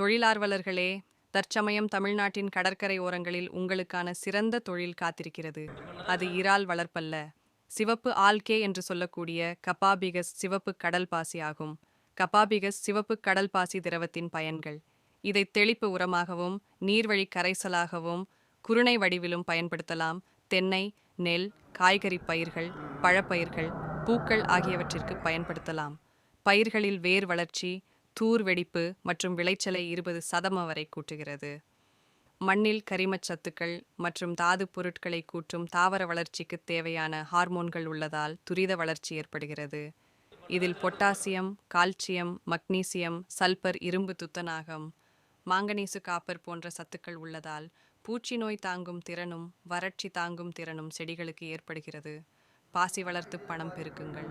தொழிலார்வலர்களே தற்சமயம் தமிழ்நாட்டின் கடற்கரை ஓரங்களில் உங்களுக்கான சிறந்த தொழில் காத்திருக்கிறது. அது இறால் வளர்ப்பல்ல. சிவப்பு ஆல்கே என்று சொல்லக்கூடிய கபாபிகஸ் சிவப்பு கடல் பாசி ஆகும். கபாபிகஸ் சிவப்பு கடல் பாசி திரவத்தின் பயன்கள். இதை தெளிப்பு உரமாகவும் நீர்வழி கரைசலாகவும் குருணை வடிவிலும் பயன்படுத்தலாம். தென்னை நெல் காய்கறி பயிர்கள் பழப்பயிர்கள் பூக்கள் ஆகியவற்றிற்கு பயன்படுத்தலாம். பயிர்களில் வேர் வளர்ச்சி தூர் வெடிப்பு மற்றும் விளைச்சலை இருபது சதம வரை கூட்டுகிறது. மண்ணில் கரிமச் சத்துக்கள் மற்றும் தாது பொருட்களை கூட்டும் தாவர வளர்ச்சிக்கு தேவையான ஹார்மோன்கள் உள்ளதால் துரித வளர்ச்சி ஏற்படுகிறது. இதில் பொட்டாசியம் கால்சியம் மக்னீசியம் சல்பர் இரும்பு துத்தநாகம் மாங்கனீசு காப்பர் போன்ற சத்துக்கள் உள்ளதால் பூச்சி நோய் தாங்கும் திறனும் வறட்சி தாங்கும் திறனும் செடிகளுக்கு ஏற்படுகிறது. பாசி வளர்த்து பணம் பெருக்குங்கள்.